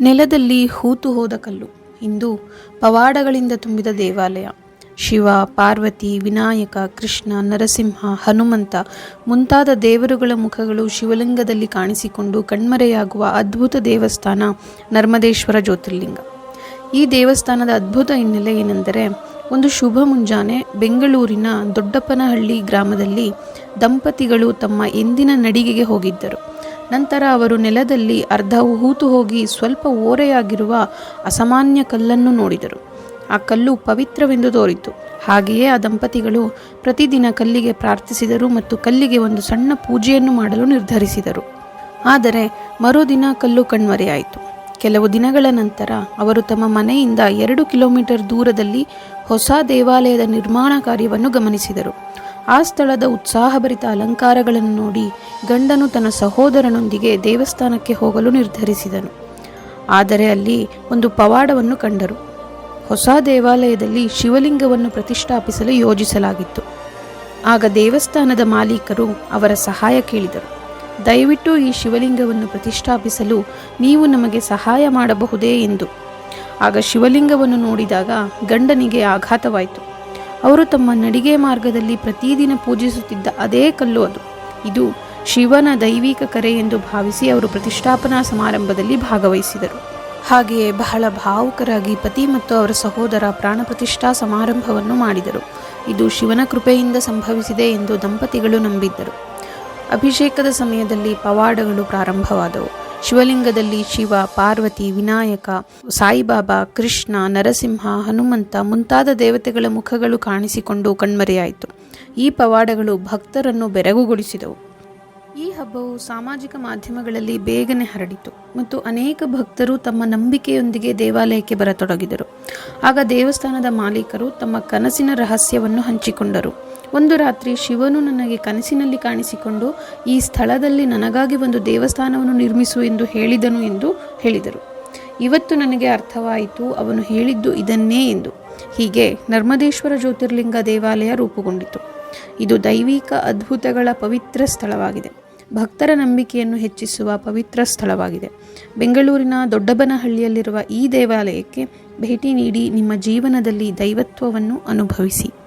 ನೆಲದಲ್ಲಿ ಹೂತು ಹೋದ ಕಲ್ಲು. ಇಂದು ಪವಾಡಗಳಿಂದ ತುಂಬಿದ ದೇವಾಲಯ. ಶಿವ, ಪಾರ್ವತಿ, ವಿನಾಯಕ, ಕೃಷ್ಣ, ನರಸಿಂಹ, ಹನುಮಂತ ಮುಂತಾದ ದೇವರುಗಳ ಮುಖಗಳು ಶಿವಲಿಂಗದಲ್ಲಿ ಕಾಣಿಸಿಕೊಂಡು ಕಣ್ಮರೆಯಾಗುವ ಅದ್ಭುತ ದೇವಸ್ಥಾನ ನರ್ಮದೇಶ್ವರ ಜ್ಯೋತಿರ್ಲಿಂಗ. ಈ ದೇವಸ್ಥಾನದ ಅದ್ಭುತ ಹಿನ್ನೆಲೆ ಏನೆಂದರೆ ಒಂದು ಶುಭ ಮುಂಜಾನೆ ಬೆಂಗಳೂರಿನ ದೊಡ್ಡಪ್ಪನಹಳ್ಳಿ ಗ್ರಾಮದಲ್ಲಿ ದಂಪತಿಗಳು ತಮ್ಮ ಎಂದಿನ ನಡಿಗೆಗೆ ಹೋಗಿದ್ದರು. ನಂತರ ಅವರು ನೆಲದಲ್ಲಿ ಅರ್ಧ ಹೂತು ಹೋಗಿ ಸ್ವಲ್ಪ ಓರೆಯಾಗಿರುವ ಅಸಾಮಾನ್ಯ ಕಲ್ಲನ್ನು ನೋಡಿದರು. ಆ ಕಲ್ಲು ಪವಿತ್ರವೆಂದು ತೋರಿತು. ಹಾಗೆಯೇ ಆ ದಂಪತಿಗಳು ಪ್ರತಿದಿನ ಕಲ್ಲಿಗೆ ಪ್ರಾರ್ಥಿಸಿದರು ಮತ್ತು ಕಲ್ಲಿಗೆ ಒಂದು ಸಣ್ಣ ಪೂಜೆಯನ್ನು ಮಾಡಲು ನಿರ್ಧರಿಸಿದರು. ಆದರೆ ಮರುದಿನ ಕಲ್ಲು ಕಣ್ಮರೆಯಾಯಿತು. ಕೆಲವು ದಿನಗಳ ನಂತರ ಅವರು ತಮ್ಮ ಮನೆಯಿಂದ ಎರಡು ಕಿಲೋಮೀಟರ್ ದೂರದಲ್ಲಿ ಹೊಸ ದೇವಾಲಯದ ನಿರ್ಮಾಣ ಕಾರ್ಯವನ್ನು ಗಮನಿಸಿದರು. ಆ ಸ್ಥಳದ ಉತ್ಸಾಹಭರಿತ ಅಲಂಕಾರಗಳನ್ನು ನೋಡಿ ಗಂಡನು ತನ್ನ ಸಹೋದರನೊಂದಿಗೆ ದೇವಸ್ಥಾನಕ್ಕೆ ಹೋಗಲು ನಿರ್ಧರಿಸಿದನು. ಆದರೆ ಅಲ್ಲಿ ಒಂದು ಪವಾಡವನ್ನು ಕಂಡರು. ಹೊಸ ದೇವಾಲಯದಲ್ಲಿ ಶಿವಲಿಂಗವನ್ನು ಪ್ರತಿಷ್ಠಾಪಿಸಲು ಯೋಜಿಸಲಾಗಿತ್ತು. ಆಗ ದೇವಸ್ಥಾನದ ಮಾಲೀಕರು ಅವರ ಸಹಾಯ ಕೇಳಿದರು. ದಯವಿಟ್ಟು ಈ ಶಿವಲಿಂಗವನ್ನು ಪ್ರತಿಷ್ಠಾಪಿಸಲು ನೀವು ನಮಗೆ ಸಹಾಯ ಮಾಡಬಹುದೇ ಎಂದು. ಆಗ ಶಿವಲಿಂಗವನ್ನು ನೋಡಿದಾಗ ಗಂಡನಿಗೆ ಆಘಾತವಾಯಿತು. ಅವರು ತಮ್ಮ ನಡಿಗೆ ಮಾರ್ಗದಲ್ಲಿ ಪ್ರತಿದಿನ ಪೂಜಿಸುತ್ತಿದ್ದ ಅದೇ ಕಲ್ಲು ಅದು. ಇದು ಶಿವನ ದೈವಿಕ ಕರೆ ಎಂದು ಭಾವಿಸಿ ಅವರು ಪ್ರತಿಷ್ಠಾಪನಾ ಸಮಾರಂಭದಲ್ಲಿ ಭಾಗವಹಿಸಿದರು. ಹಾಗೆಯೇ ಬಹಳ ಭಾವುಕರಾಗಿ ಪತಿ ಮತ್ತು ಅವರ ಸಹೋದರ ಪ್ರಾಣ ಪ್ರತಿಷ್ಠಾ ಸಮಾರಂಭವನ್ನು ಮಾಡಿದರು. ಇದು ಶಿವನ ಕೃಪೆಯಿಂದ ಸಂಭವಿಸಿದೆ ಎಂದು ದಂಪತಿಗಳು ನಂಬಿದ್ದರು. ಅಭಿಷೇಕದ ಸಮಯದಲ್ಲಿ ಪವಾಡಗಳು ಪ್ರಾರಂಭವಾದವು. ಶಿವಲಿಂಗದಲ್ಲಿ ಶಿವ, ಪಾರ್ವತಿ, ವಿನಾಯಕ, ಸಾಯಿಬಾಬಾ, ಕೃಷ್ಣ, ನರಸಿಂಹ, ಹನುಮಂತ ಮುಂತಾದ ದೇವತೆಗಳ ಮುಖಗಳು ಕಾಣಿಸಿಕೊಂಡು ಕಣ್ಮರೆಯಾಯಿತು. ಈ ಪವಾಡಗಳು ಭಕ್ತರನ್ನು ಬೆರಗುಗೊಳಿಸಿದವು. ಈ ಹಬ್ಬವು ಸಾಮಾಜಿಕ ಮಾಧ್ಯಮಗಳಲ್ಲಿ ಬೇಗನೆ ಹರಡಿತು ಮತ್ತು ಅನೇಕ ಭಕ್ತರು ತಮ್ಮ ನಂಬಿಕೆಯೊಂದಿಗೆ ದೇವಾಲಯಕ್ಕೆ ಬರತೊಡಗಿದರು. ಆಗ ದೇವಸ್ಥಾನದ ಮಾಲೀಕರು ತಮ್ಮ ಕನಸಿನ ರಹಸ್ಯವನ್ನು ಹಂಚಿಕೊಂಡರು. ಒಂದು ರಾತ್ರಿ ಶಿವನು ನನಗೆ ಕನಸಿನಲ್ಲಿ ಕಾಣಿಸಿಕೊಂಡು, ಈ ಸ್ಥಳದಲ್ಲಿ ನನಗಾಗಿ ಒಂದು ದೇವಸ್ಥಾನವನ್ನು ನಿರ್ಮಿಸು ಎಂದು ಹೇಳಿದನು ಎಂದು ಹೇಳಿದರು. ಇವತ್ತು ನನಗೆ ಅರ್ಥವಾಯಿತು, ಅವನು ಹೇಳಿದ್ದು ಇದನ್ನೇ ಎಂದು. ಹೀಗೆ ನರ್ಮದೇಶ್ವರ ಜ್ಯೋತಿರ್ಲಿಂಗ ದೇವಾಲಯ ರೂಪುಗೊಂಡಿತು. ಇದು ದೈವಿಕ ಅದ್ಭುತಗಳ ಪವಿತ್ರ ಸ್ಥಳವಾಗಿದೆ. ಭಕ್ತರ ನಂಬಿಕೆಯನ್ನು ಹೆಚ್ಚಿಸುವ ಪವಿತ್ರ ಸ್ಥಳವಾಗಿದೆ. ಬೆಂಗಳೂರಿನ ದೊಡ್ಡಬನಹಳ್ಳಿಯಲ್ಲಿರುವ ಈ ದೇವಾಲಯಕ್ಕೆ ಭೇಟಿ ನೀಡಿ ನಿಮ್ಮ ಜೀವನದಲ್ಲಿ ದೈವತ್ವವನ್ನು ಅನುಭವಿಸಿ.